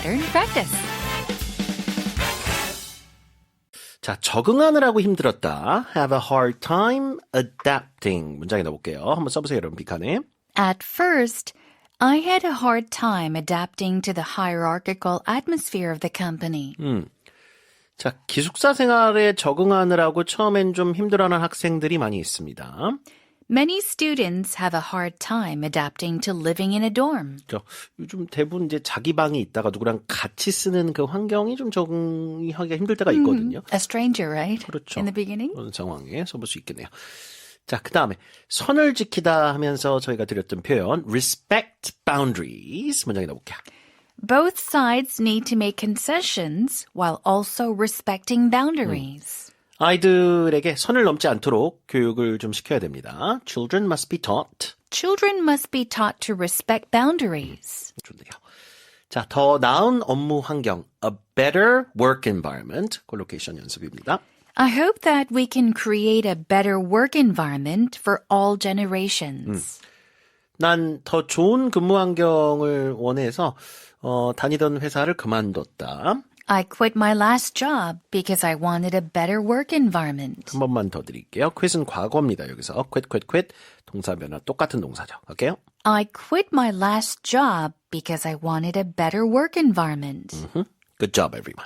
pattern practice. 자, 적응하느라고 힘들었다. Have a hard time adapting. 문장에 넣어볼게요. 한번 써보세요, 여러분. 빅한에. At first, I had a hard time adapting to the hierarchical atmosphere of the company. 자, 기숙사 생활에 적응하느라고 처음엔 좀 힘들어하는 학생들이 많이 있습니다. Many students have a hard time adapting to living in a dorm. 저 요즘 대부분 이제 자기 방에 있다가 누구랑 같이 쓰는 그 환경이 좀 적응하기가 힘들 때가 있거든요. A stranger, right? 그렇죠. In the beginning? 그런 상황에 써볼 수 있겠네요. 자, 그 다음에 선을 지키다 하면서 저희가 드렸던 표현 respect boundaries 문장에 넣어볼게요. Both sides need to make concessions while also respecting boundaries. 음. 아이들에게 선을 넘지 않도록 교육을 좀 시켜야 됩니다. Children must be taught. Children must be taught to respect boundaries. 좋네요. 자, 더 나은 업무 환경, a better work environment, 콜로케이션 연습입니다. I hope that we can create a better work environment for all generations. 난 더 좋은 근무 환경을 원해서 어, 다니던 회사를 그만뒀다. I quit my last job because I wanted a better work environment. 한 번만 더 드릴게요. quit은 과거입니다. 여기서 quit, quit, quit 동사 변화 똑같은 동사죠. 갈게요. I quit my last job because I wanted a better work environment. Good job, everyone.